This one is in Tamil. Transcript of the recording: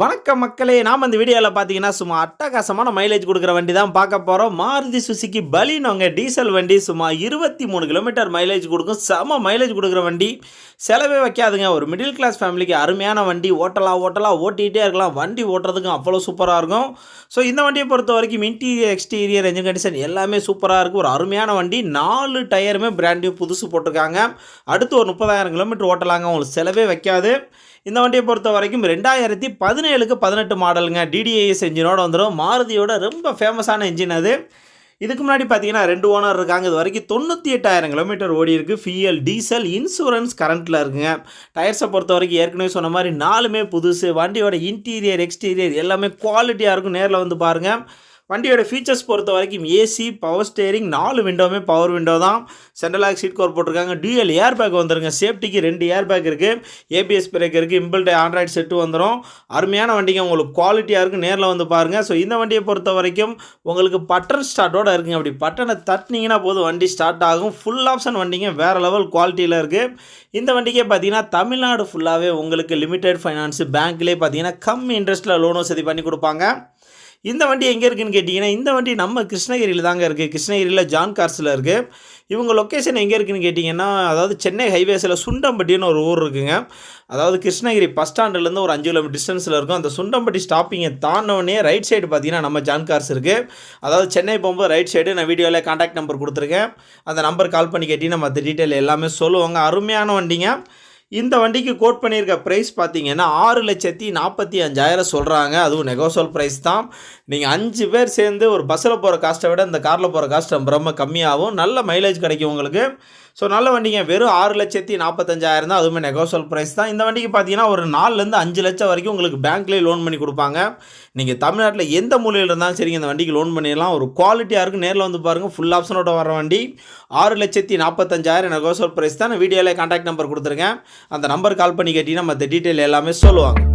வணக்கம் மக்களே நாம் அந்த வீடியோவில் பார்த்தீங்கன்னா சும்மா அட்டகாசமான மைலேஜ் கொடுக்குற வண்டி தான் பார்க்க போகிறோம் மாருதி சுசுக்கி பலினோங்க டீசல் வண்டி சும்மா இருபத்தி மூணு கிலோமீட்டர் மைலேஜ் கொடுக்கும். செம மைலேஜ் கொடுக்குற வண்டி. செலவே வைக்காதுங்க. ஒரு மிடில் கிளாஸ் ஃபேமிலிக்கு அருமையான வண்டி. ஓட்டலாம் ஓட்டலாம் ஓட்டிகிட்டே இருக்கலாம். வண்டி ஓட்டுறதுக்கும் அவ்வளோ சூப்பராக இருக்கும். ஸோ இந்த வண்டியை பொறுத்த வரைக்கும் இன்டீரியர் எக்ஸ்டீரியர் என்ஜின் கண்டிஷன் எல்லாமே சூப்பராக இருக்கும் ஒரு அருமையான வண்டி. நாலு டயருமே பிராண்ட் நியூ புதுசு போட்டிருக்காங்க. அடுத்து ஒரு முப்பதாயிரம் கிலோமீட்டர் ஓட்டலாங்க. உங்களுக்கு செலவே வைக்காது. இந்த வண்டியை பொறுத்த வரைக்கும் ரெண்டாயிரத்தி பதினேழுக்கு பதினெட்டு மாடலுங்க. டிடிஏஎஸ் என்ஜினோட வந்துடும் மாருதியோட ரொம்ப ஃபேமஸான என்ஜின் அது. இதுக்கு முன்னாடி பார்த்தீங்கன்னா ரெண்டு ஓனர் இருக்காங்க. இது வரைக்கும் தொண்ணூற்றி எட்டாயிரம் கிலோமீட்டர் ஓடி இருக்குது ஃபியல் டீசல் இன்சூரன்ஸ் கரண்ட்டில் இருக்குங்க. டயர்ஸை பொறுத்த வரைக்கும் ஏற்கனவே சொன்ன மாதிரி நாலுமே புதுசு. வண்டியோட இன்டீரியர் எக்ஸ்டீரியர் எல்லாமே குவாலிட்டியாக இருக்கும். நேரில் வந்து பாருங்கள் வண்டியோட ஃபீச்சர்ஸ் பொறுத்த வரைக்கும் ஏசி பவர் ஸ்டேரிங் நாலு விண்டோவுமே பவர் விண்டோ தான். சென்ட்ரல் சீட் கோர் போட்டிருக்காங்க. டியூஎல் ஏர் பேக் வந்துருங்க சேஃப்டிக்கு ரெண்டு ஏர் பேக் இருக்குது ஏபிஎஸ் பிரேக் இருக்குது இம்பிள்ட் ஆண்ட்ராய்டு செட்டு வந்துடும் அருமையான வண்டிங்க. உங்களுக்கு குவாலிட்டியாக இருக்கும் நேரில் வந்து பாருங்கள் ஸோ இந்த வண்டியை பொறுத்த வரைக்கும் உங்களுக்கு பட்டன் ஸ்டார்ட்டோட இருக்குங்க. அப்படி பட்டனை தட்டினீங்கன்னா போதும். வண்டி ஸ்டார்ட் ஆகும். ஃபுல் ஆப்ஷன் வண்டிங்க. வேறு லெவல் குவாலிட்டியில் இருக்குது இந்த வண்டிக்கே பார்த்தீங்கன்னா தமிழ்நாடு ஃபுல்லாகவே உங்களுக்கு லிமிடெட் ஃபைனான்ஸ் பேங்க்லேயே பார்த்தீங்கன்னா கம்மி இன்ட்ரெஸ்ட்டில் லோன் வசதி பண்ணி கொடுப்பாங்க. இந்த வண்டி எங்கே இருக்குன்னு கேட்டிங்கன்னா இந்த வண்டி நம்ம கிருஷ்ணகிரியில் தாங்க இருக்குது கிருஷ்ணகிரியில் ஜான் கார்ஸில் இருக்குது இவங்க லொக்கேஷன் எங்கே இருக்குன்னு கேட்டிங்கன்னா அதாவது சென்னை ஹைவேஸில் சுண்டம்பட்டின்னு ஒரு ஊர் இருக்குங்க. அதாவது கிருஷ்ணகிரி பஸ் ஸ்டாண்டுலேருந்து ஒரு அஞ்சு கிலோமீட்டர் டிஸ்டன்ஸில் இருக்கும். அந்த சுண்டம்பட்டி ஸ்டாப்பிங்கை தாண்டவனே ரைட் சைடு பார்த்தீங்கன்னா நம்ம ஜான் கார்ஸ் இருக்குது அதாவது சென்னை போகும்போது ரைட் சைடு நான் வீடியோவில் காண்டாக்ட் நம்பர் கொடுத்துருக்கேன். அந்த நம்பர் கால் பண்ணி கேட்டிங்கன்னா மற்ற டீட்டெயில் எல்லாமே சொல்லுவாங்க. அருமையான வண்டிங்க. இந்த வண்டிக்கு கோட் பண்ணியிருக்க ப்ரைஸ் பார்த்தீங்கன்னா ஆறு லட்சத்தி நாற்பத்தி அஞ்சாயிரம் சொல்கிறாங்க அதுவும் நெகோசோல் ப்ரைஸ் தான். நீங்கள் அஞ்சு பேர் சேர்ந்து ஒரு பஸ்ஸில் போகிற காஸ்ட்டை விட இந்த காரில் போகிற காஸ்ட் ரொம்ப கம்மியாகும் நல்ல மைலேஜ் கிடைக்கும் உங்களுக்கு. ஸோ நல்ல வண்டிங்க. வெறும் ஆறு லட்சத்தி நாற்பத்தஞ்சாயிரம் தான். அதுவுமே நெகோசல் ப்ரைஸ் தான். இந்த வண்டிக்கு பார்த்தீங்கன்னா ஒரு நாலுலேருந்து அஞ்சு லட்சம் வரைக்கும் உங்களுக்கு பேங்க்லேயே லோன் பண்ணி கொடுப்பாங்க. நீங்கள் தமிழ்நாட்டில் எந்த மூலையில் இருந்தாலும் சரிங்க இந்த வண்டிக்கு லோன் பண்ணிடலாம். ஒரு குவாலிட்டியாக இருக்கும் நேரில் வந்து பாருங்கள் ஃபுல் ஆப்ஷனோட வர வண்டி. ஆறு லட்சத்தி நாற்பத்தஞ்சாயிரம் நெகோசல் ப்ரைஸ் தான். நான் வீடியோவில் காண்டாக்ட் நம்பர் கொடுத்துருங்க. அந்த நம்பர் கால் பண்ணி கேட்டிங்கன்னா மற்ற டீட்டெயில் எல்லாமே சொல்லுவாங்க.